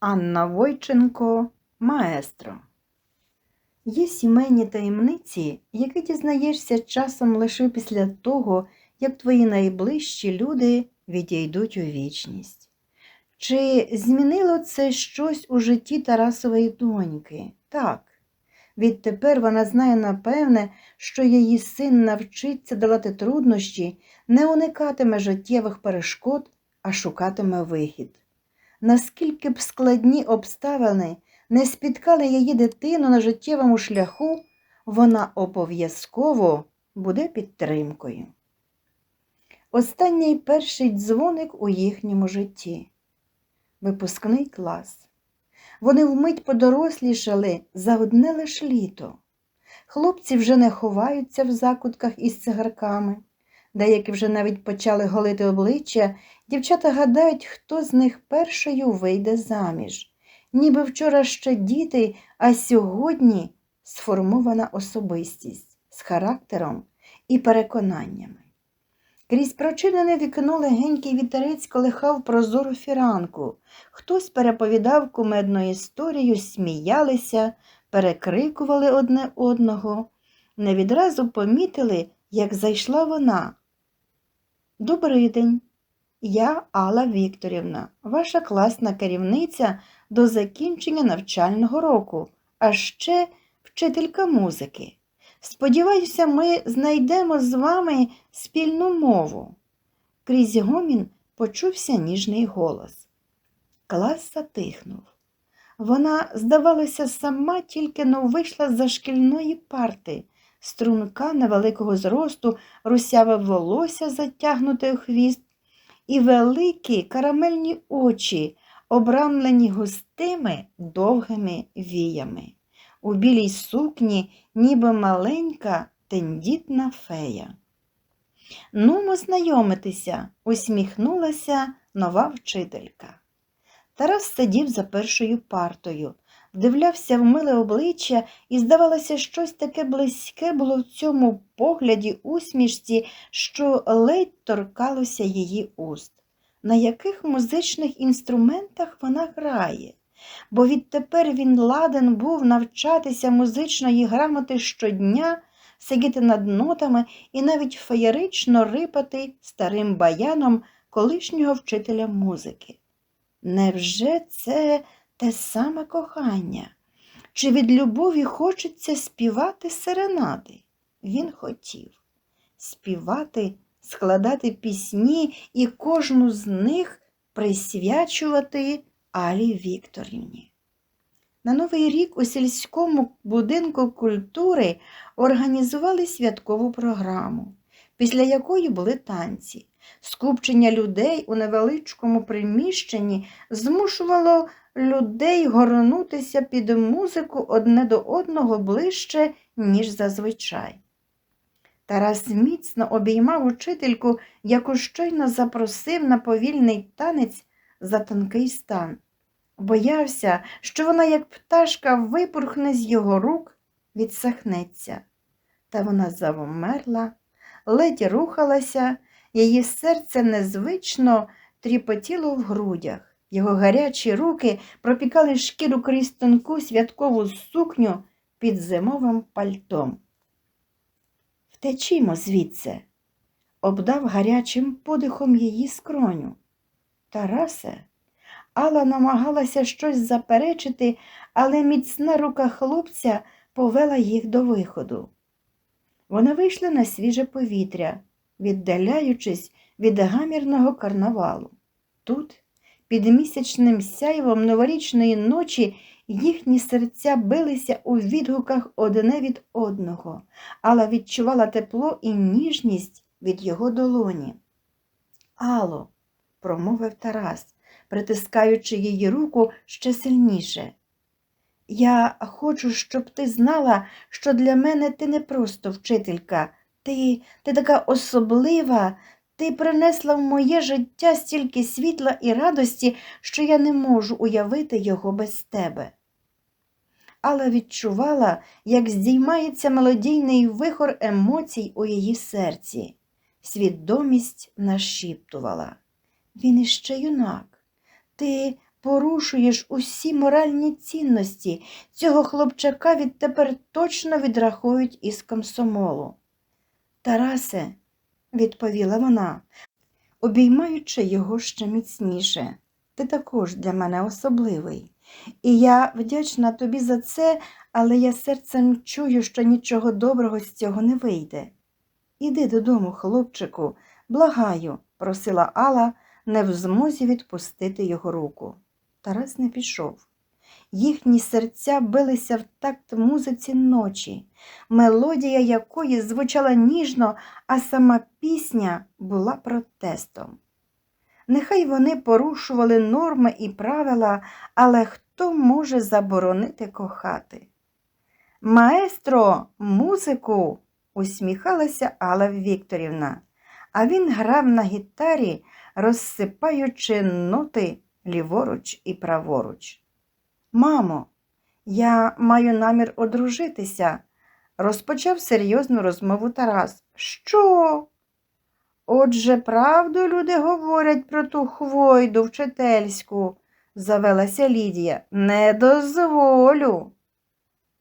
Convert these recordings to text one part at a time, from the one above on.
Анна Войченко Маестро. Є сімейні таємниці, які дізнаєшся часом лише після того, як твої найближчі люди відійдуть у вічність. Чи змінило це щось у житті Тарасової доньки? Так. Відтепер вона знає напевне, що її син навчиться долати труднощі, не уникатиме життєвих перешкод, а шукатиме вихід. Наскільки б складні обставини не спіткали її дитину на життєвому шляху, вона обов'язково буде підтримкою. Останній перший дзвоник у їхньому житті. Випускний клас. Вони вмить подорослішали за одне лиш літо. Хлопці вже не ховаються в закутках із цигарками. Деякі вже навіть почали голити обличчя, дівчата гадають, хто з них першою вийде заміж. Ніби вчора ще діти, а сьогодні сформована особистість з характером і переконаннями. Крізь прочинене вікно легенький вітерець колихав прозору фіранку. Хтось переповідав кумедну історію, сміялися, перекрикували одне одного. Не відразу помітили, як зайшла вона. Добрий день. Я Алла Вікторівна, ваша класна керівниця до закінчення навчального року, а ще вчителька музики. Сподіваюся, ми знайдемо з вами спільну мову. Крізь гомін почувся ніжний голос. Клас затихнув. Вона, здавалося, сама тільки но вийшла за шкільної парти, струнка невеликого зросту, русяве волосся, затягнуте у хвіст, і великі карамельні очі, обрамлені густими довгими віями. У білій сукні, ніби маленька тендітна фея. Нумо знайомитися, усміхнулася нова вчителька. Тарас сидів за першою партою, вдивлявся в миле обличчя і, здавалося, щось таке близьке було в цьому погляді усмішці, що ледь торкалося її уст. На яких музичних інструментах вона грає? Бо відтепер він ладен був навчатися музичної грамоти щодня, сидіти над нотами і навіть феєрично рипати старим баяном колишнього вчителя музики. Невже це те саме кохання? Чи від любові хочеться співати серенади? Він хотів співати, складати пісні і кожну з них присвячувати Алі Вікторівні. На Новий рік у сільському будинку культури організували святкову програму, після якої були танці. Скупчення людей у невеличкому приміщенні змушувало людей горнутися під музику одне до одного ближче, ніж зазвичай. Тарас міцно обіймав учительку, яку щойно запросив на повільний танець за тонкий стан. Боявся, що вона, як пташка, випурхне з його рук, відсахнеться. Та вона завмерла, ледь рухалася, її серце незвично тріпотіло в грудях. Його гарячі руки пропікали шкіру крізь тонку святкову сукню під зимовим пальтом. Втечімо звідси, обдав гарячим подихом її скроню. Тарасе, Алла намагалася щось заперечити, але міцна рука хлопця повела їх до виходу. Вони вийшли на свіже повітря, віддаляючись від гамірного карнавалу. Тут, під місячним сяйвом новорічної ночі, їхні серця билися у відгуках одне від одного, Алла відчувала тепло і ніжність від його долоні. Ало, промовив Тарас, притискаючи її руку ще сильніше. Я хочу, щоб ти знала, що для мене ти не просто вчителька, ти, ти така особлива, ти принесла в моє життя стільки світла і радості, що я не можу уявити його без тебе. Алла відчувала, як здіймається мелодійний вихор емоцій у її серці. Свідомість нашіптувала. Він іще юнак. Ти порушуєш усі моральні цінності. Цього хлопчака відтепер точно відрахують із комсомолу. Тарасе, відповіла вона, обіймаючи його ще міцніше. Ти також для мене особливий. І я вдячна тобі за це, але я серцем чую, що нічого доброго з цього не вийде. Іди додому, хлопчику, благаю, просила Алла, не в змозі відпустити його руку. Тарас не пішов. Їхні серця билися в такт музиці ночі, мелодія якої звучала ніжно, а сама пісня була протестом. Нехай вони порушували норми і правила, але хто може заборонити кохати? Маестро, музику, усміхалася Алла Вікторівна, а він грав на гітарі, розсипаючи ноти ліворуч і праворуч. Мамо, я маю намір одружитися, розпочав серйозну розмову Тарас. Що? Отже, правду люди говорять про ту хвойду вчительську, завелася Лідія. Не дозволю.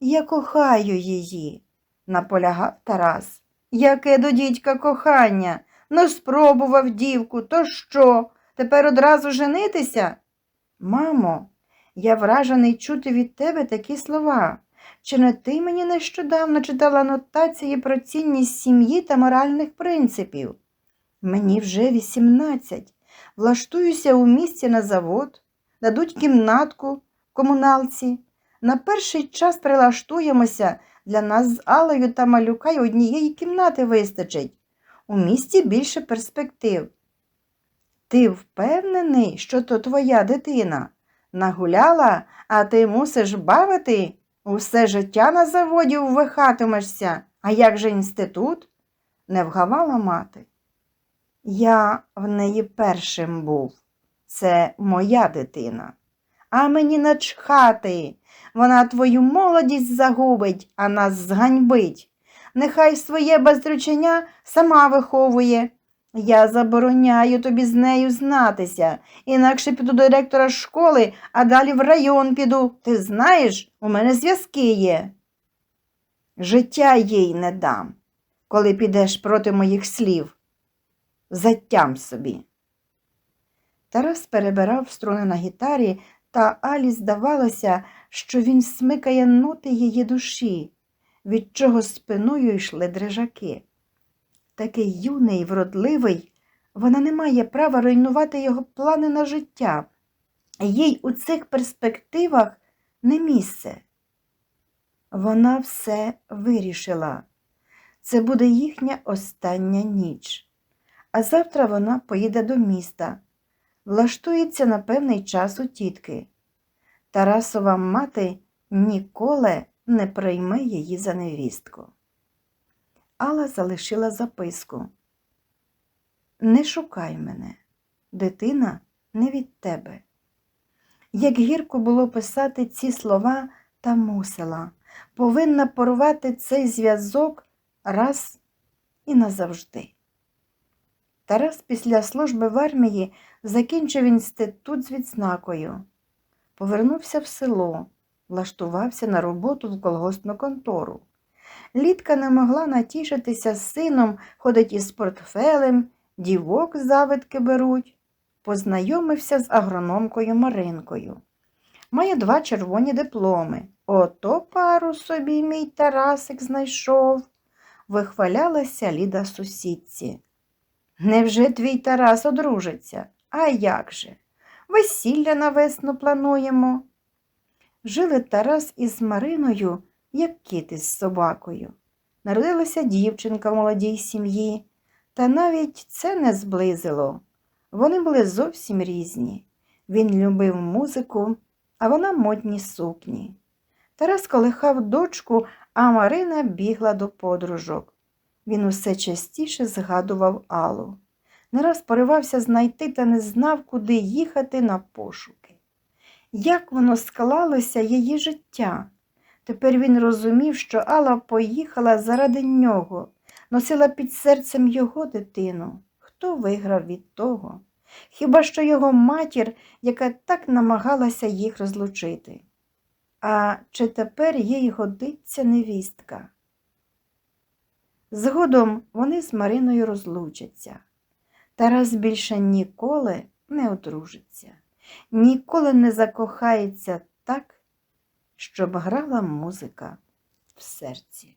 Я кохаю її, наполягав Тарас. Яке до дідька кохання? Ну, спробував дівку, то що? Тепер одразу женитися? Мамо, я вражений чути від тебе такі слова. Чи не ти мені нещодавно читала нотації про цінність сім'ї та моральних принципів? Мені вже вісімнадцять. Влаштуюся у місті на завод, дадуть кімнатку комуналці. На перший час прилаштуємося, для нас з Алею та малюка й однієї кімнати вистачить. У місті більше перспектив. Ти впевнений, що то твоя дитина? Нагуляла, а ти мусиш бавити? Усе життя на заводі ввихатимешся. А як же інститут? не вгавала мати. Я в неї першим був. Це моя дитина. А мені начхати. Вона твою молодість загубить, а нас зганьбить. Нехай своє бездручення сама виховує. Я забороняю тобі з нею знатися, інакше піду до директора школи, а далі в район піду. Ти знаєш, у мене зв'язки є. Життя їй не дам, коли підеш проти моїх слів. Затям собі. Тарас перебирав струни на гітарі, та Алі здавалося, що він смикає ноти її душі, від чого спиною йшли дрижаки. Такий юний, вродливий, вона не має права руйнувати його плани на життя. Їй у цих перспективах не місце. Вона все вирішила. Це буде їхня остання ніч. А завтра вона поїде до міста, влаштується на певний час у тітки. Тарасова мати ніколи не прийме її за невістку. Алла залишила записку. Не шукай мене, дитина не від тебе. Як гірко було писати ці слова, та мусила, повинна порвати цей зв'язок раз і назавжди. Тарас після служби в армії закінчив інститут з відзнакою, повернувся в село, влаштувався на роботу в колгоспну контору. Літка не могла натішитися з сином, ходить із портфелем, дівок завидки беруть. Познайомився з агрономкою Маринкою. Має два червоні дипломи. Ото пару собі мій Тарасик знайшов, вихвалялася Ліда сусідці. Невже твій Тарас одружиться? А як же? Весілля на весну плануємо. Жили Тарас із Мариною, як кіт із собакою. Народилася дівчинка в молодій сім'ї, та навіть це не зблизило. Вони були зовсім різні. Він любив музику, а вона модні сукні. Тарас колихав дочку, а Марина бігла до подружок. Він усе частіше згадував Аллу. Не раз поривався знайти та не знав, куди їхати на пошуки. Як воно склалося її життя? Тепер він розумів, що Алла поїхала заради нього, носила під серцем його дитину. Хто виграв від того? хіба що його матір, яка так намагалася їх розлучити. А чи тепер їй годиться невістка? Згодом вони з Мариною розлучаться. Тарас більше ніколи не одружиться, ніколи не закохається так, щоб грала музика в серці.